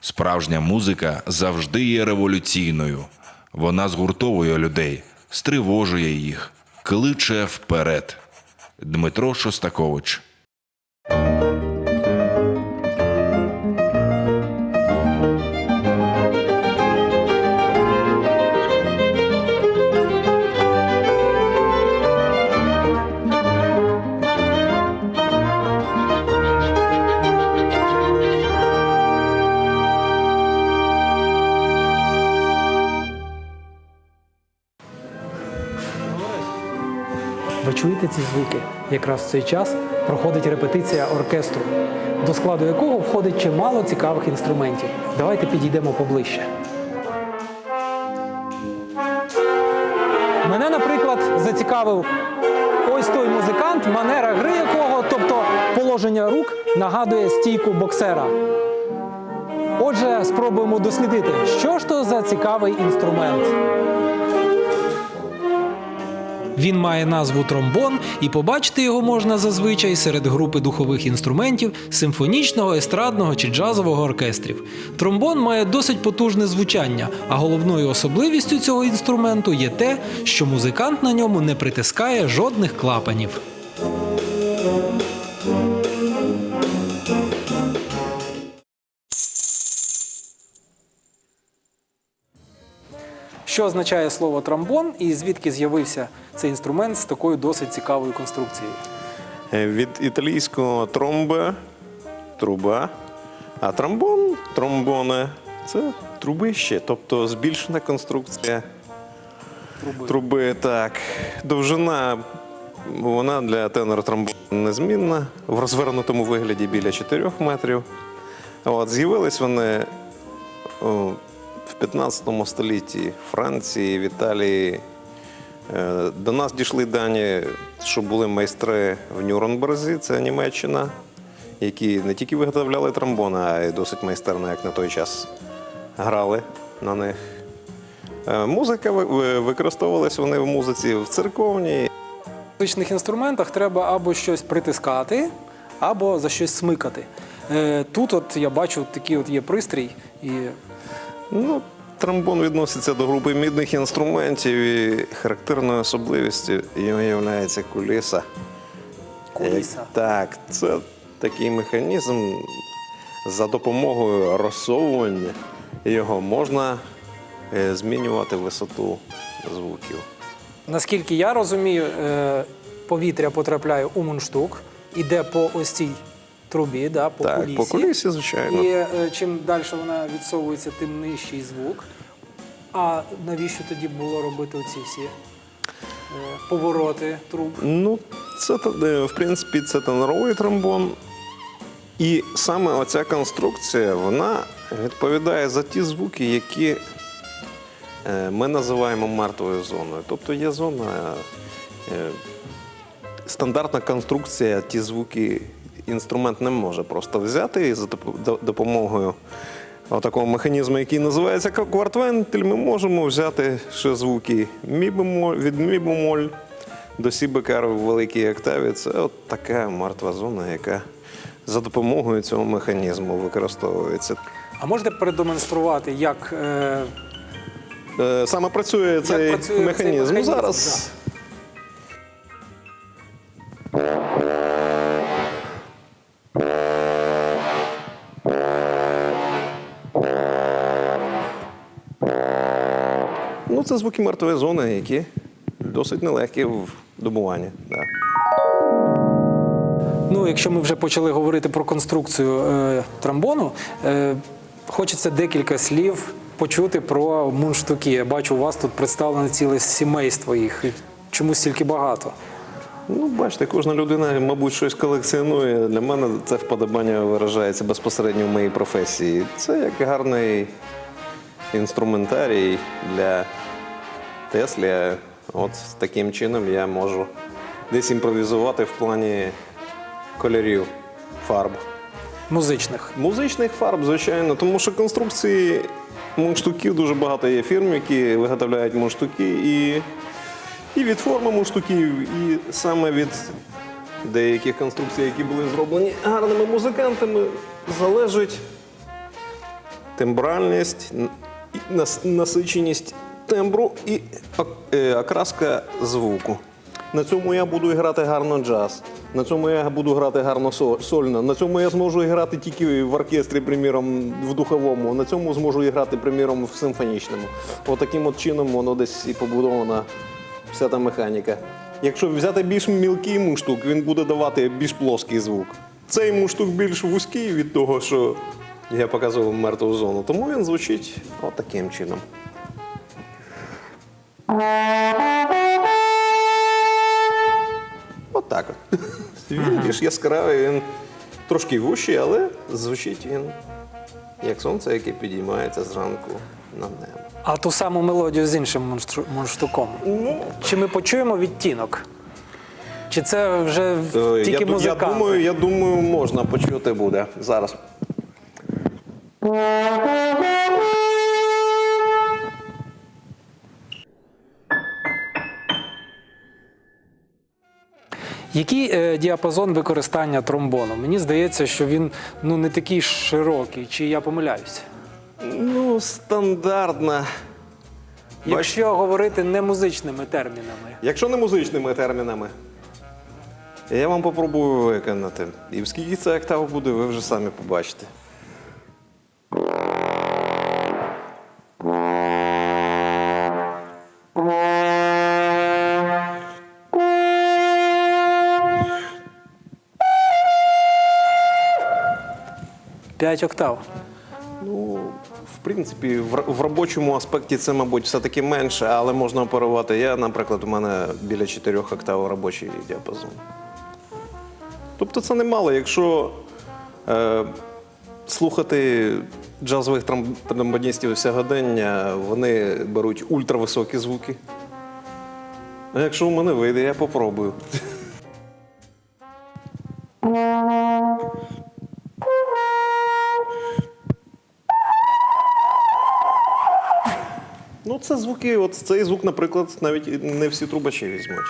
Справжня музика завжди є революційною. Вона згуртовує людей, стривожує їх, кличе вперед. Дмитро Шостакович. Ви ці звуки? Якраз в цей час проходить репетиція оркестру, до складу якого входить чимало цікавих інструментів. Давайте підійдемо поближче. Мене, наприклад, зацікавив ось той музикант, манера гри якого, тобто положення рук, нагадує стійку боксера. Отже, спробуємо дослідити, що ж то за цікавий інструмент. Він має назву тромбон, і побачити його можна зазвичай серед групи духових інструментів симфонічного, естрадного чи джазового оркестрів. Тромбон має досить потужне звучання, а головною особливістю цього інструменту є те, що музикант на ньому не притискає жодних клапанів. Що означає слово тромбон і звідки з'явився цей інструмент з такою досить цікавою конструкцією? Е, Від італійського тромбе труба, а тромбон тромбоне це трубище, тобто збільшена конструкція Труби. труби. Так, довжина вона для тенора тромбону незмінна, в розвернутому вигляді біля 4 метрів. От, з'явились вони в 15 столітті Франції, в Італії. Е, До нас дійшли дані, що були майстри в Нюрнберзі, це Німеччина, які не тільки виготовляли тромбони, а й досить майстерно, як на той час грали на них. Е, Музика ви- ви- використовувалась вони в музиці в церковній. В музичних інструментах треба або щось притискати, або за щось смикати. Е, Тут, от я бачу, такий от є пристрій, і Ну, тромбон відноситься до групи мідних інструментів і характерною особливістю його є куліса. Куліса. Так, це такий механізм, за допомогою розсовування його можна е, змінювати висоту звуків. наскільки я розумію, е, повітря потрапляє у мундштук, іде по ось цій трубі, да, по так, кулісі. по кулісі, звичайно. І е, чим далі вона відсовується, тим нижчий звук. А навіщо тоді було робити оці всі е, повороти труб? Ну, це е, в принципі це теноровий тромбон. І саме оця конструкція вона відповідає за ті звуки, які ми називаємо мертвою зоною. Тобто є зона, стандартна конструкція, ті звуки інструмент не може просто взяти і за допомогою такого механізму, який називається квартвентиль, ми можемо взяти ще звуки мі бемоль, від мі бемоль до сі бекар в великій октаві. Це от така мертва зона, яка за допомогою цього механізму використовується. А можете продемонструвати, як е, Е, Саме працює цей працює цей механізм. Зараз Ну, це звуки мертвої зони, які досить нелегкі в добуванні. Да. Ну, якщо ми вже почали говорити про конструкцію е, тромбону, е, хочеться декілька слів почути про мундштуки. Я бачу, у вас тут представлене ціле сімейство їх. Чому стільки багато? Ну, бачите, кожна людина, мабуть, щось колекціонує. Для мене це вподобання виражається безпосередньо в моїй професії. Це як гарний інструментарій для Теслі. От таким чином я можу десь імпровізувати в плані кольорів фарб. Музичних. Музичних фарб, звичайно, тому що конструкції мундштуків дуже багато є фірм, які виготовляють мундштуки і, і від форми мундштуків, і саме від деяких конструкцій, які були зроблені гарними музикантами, залежить тембральність, насиченість тембру і е, окраска звуку. На цьому я буду грати гарно джаз. На цьому я буду грати гарно сольно. На цьому я зможу грати тільки в оркестрі, приміром, в духовому. На цьому зможу грати, приміром, в симфонічному. Отаким от чином воно десь і побудована вся та механіка. Якщо взяти більш мілкий муштук, він буде давати більш плоский звук. Цей муштук більш вузький від того, що я показував мертву зону, тому він звучить отаким чином. Отак от. Він більш яскравий, він трошки вущий, але звучить він як сонце, яке підіймається зранку на небо. А ту саму мелодію з іншим монстру- монштуком. Ну, Чи ми почуємо відтінок? Чи це вже в- Е, тільки ду- я, музиканти? думаю, я думаю, можна почути буде зараз. Який е, діапазон використання тромбону? Мені здається, що він ну не такий широкий, чи я помиляюся? Ну, стандартна. Якщо говорити не музичними термінами. Якщо не музичними термінами, я вам попробую виконати. І в скільки це октав буде, ви вже самі побачите. П'ять октав. Ну, в принципі, в, в робочому аспекті це, мабуть, все-таки менше, але можна оперувати. Я, наприклад, у мене біля 4 октав робочий діапазон. Тобто це немало. Якщо е, слухати джазових тромбоністів сьогодення, вони беруть ультрависокі звуки. А якщо у мене вийде, я попробую. Це звуки, от цей звук, наприклад, навіть не всі трубачі візьмуть.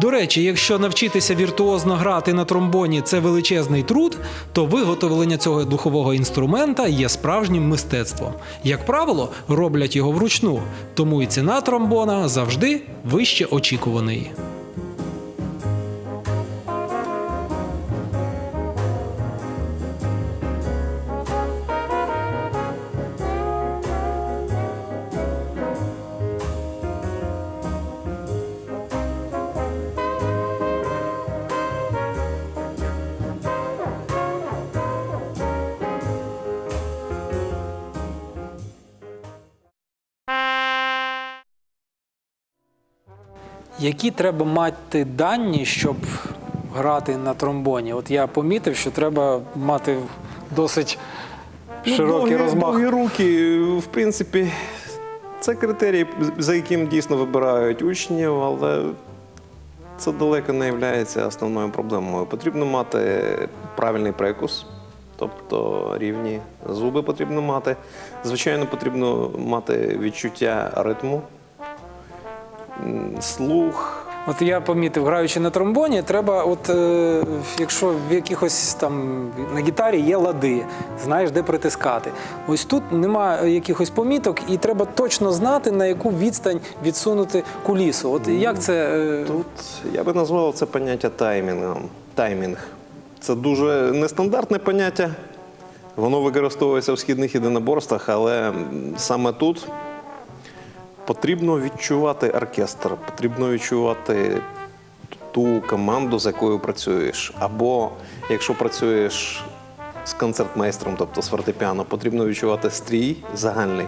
До речі, якщо навчитися віртуозно грати на тромбоні це величезний труд, то виготовлення цього духового інструмента є справжнім мистецтвом. Як правило, роблять його вручну, тому і ціна тромбона завжди вище очікуваної. Які треба мати дані, щоб грати на тромбоні? От я помітив, що треба мати досить широкий довгі, розмах. Довгі руки, в принципі, це критерій, за яким дійсно вибирають учнів, але це далеко не є основною проблемою. Потрібно мати правильний прикус, тобто рівні зуби потрібно мати. Звичайно, потрібно мати відчуття ритму, слух. От я помітив, граючи на тромбоні, треба, от е, якщо в якихось там на гітарі є лади, знаєш, де притискати. Ось тут нема якихось поміток, і треба точно знати, на яку відстань відсунути кулісу. От як це. е, Тут я би назвав це поняття таймінгом. Таймінг. Це дуже нестандартне поняття. Воно використовується в східних єдиноборствах, але саме тут потрібно відчувати оркестр, потрібно відчувати ту команду, з якою працюєш. Або якщо працюєш з концертмейстром, тобто з фортепіано, потрібно відчувати стрій загальний.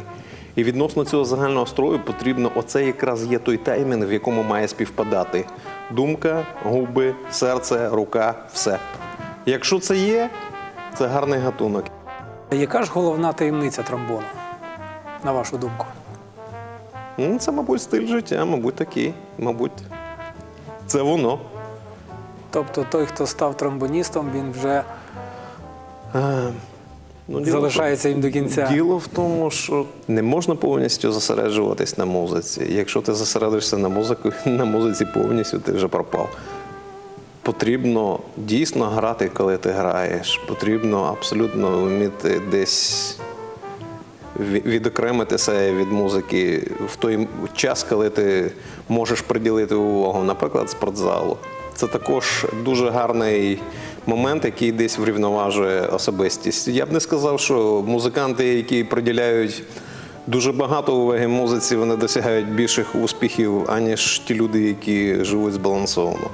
І відносно цього загального строю потрібно, оце якраз є той таймінг, в якому має співпадати думка, губи, серце, рука, все. Якщо це є, це гарний гатунок. Яка ж головна таємниця тромбону, на вашу думку? Ну, Це, мабуть, стиль життя, мабуть, такий, мабуть, це воно. Тобто той, хто став тромбоністом, він вже Е, ну, діло в залишається їм до кінця. Діло в тому, що не можна повністю зосереджуватись на музиці. Якщо ти зосередишся на музику, на музиці повністю, ти вже пропав. потрібно дійсно грати, коли ти граєш. Потрібно абсолютно вміти десь відокремити себе від музики в той час, коли ти можеш приділити увагу, наприклад, спортзалу. Це також дуже гарний момент, який десь врівноважує особистість. Я б не сказав, що музиканти, які приділяють дуже багато уваги музиці, вони досягають більших успіхів, аніж ті люди, які живуть збалансовано.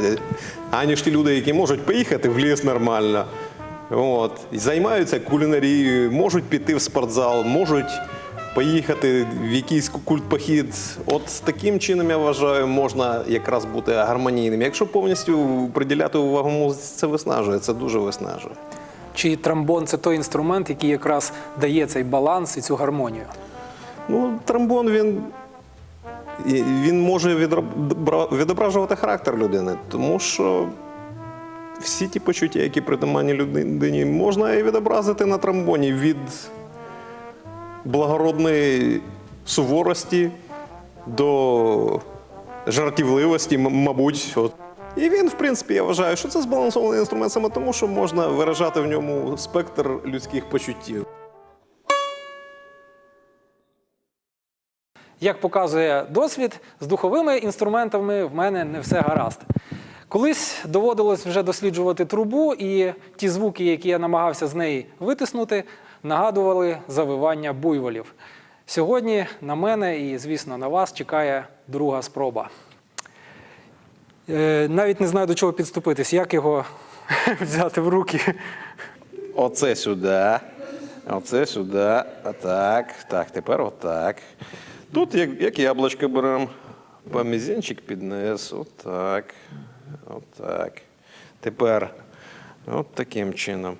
Е, Аніж ті люди, які можуть поїхати в ліс нормально. От. І займаються кулінарією, можуть піти в спортзал, можуть поїхати в якийсь культпохід. От таким чином, я вважаю, можна якраз бути гармонійним. Якщо повністю приділяти увагу музиці, це виснажує, це дуже виснажує. Чи тромбон це той інструмент, який якраз дає цей баланс і цю гармонію? Ну, тромбон він, він може відображувати характер людини, тому що всі ті почуття, які притаманні людині, можна і відобразити на тромбоні від благородної суворості до жартівливості, мабуть. От. І він, в принципі, я вважаю, що це збалансований інструмент саме тому, що можна виражати в ньому спектр людських почуттів. Як показує досвід, з духовими інструментами в мене не все гаразд. Колись доводилось вже досліджувати трубу, і ті звуки, які я намагався з неї витиснути, нагадували завивання буйволів. Сьогодні на мене і, звісно, на вас чекає друга спроба. Е, навіть не знаю, до чого підступитись, як його взяти в руки. Оце сюди. Оце сюди. Отак. Так, тепер отак. Тут як, як яблучко беремо. Помізінчик піднес. Отак. Отак. Тепер от таким чином.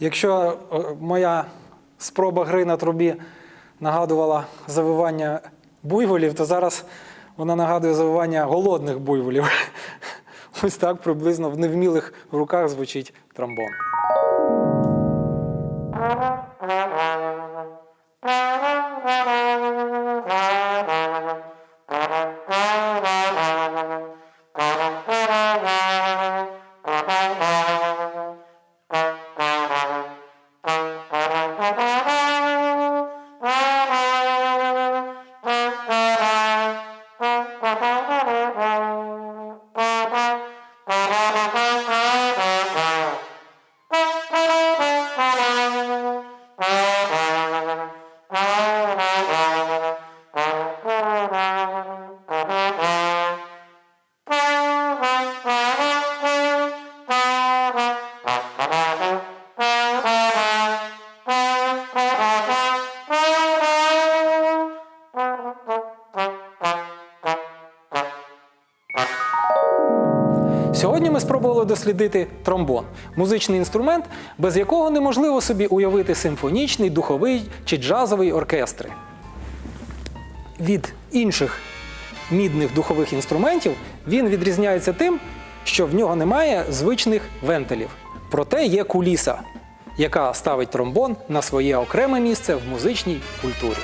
Якщо е, моя спроба гри на трубі нагадувала завивання буйволів, то зараз вона нагадує завивання голодних буйволів. Ось так приблизно в невмілих руках звучить тромбон. Сьогодні ми спробували дослідити тромбон музичний інструмент, без якого неможливо собі уявити симфонічний, духовий чи джазовий оркестри. Від інших мідних духових інструментів він відрізняється тим, що в нього немає звичних вентилів. Проте є куліса, яка ставить тромбон на своє окреме місце в музичній культурі.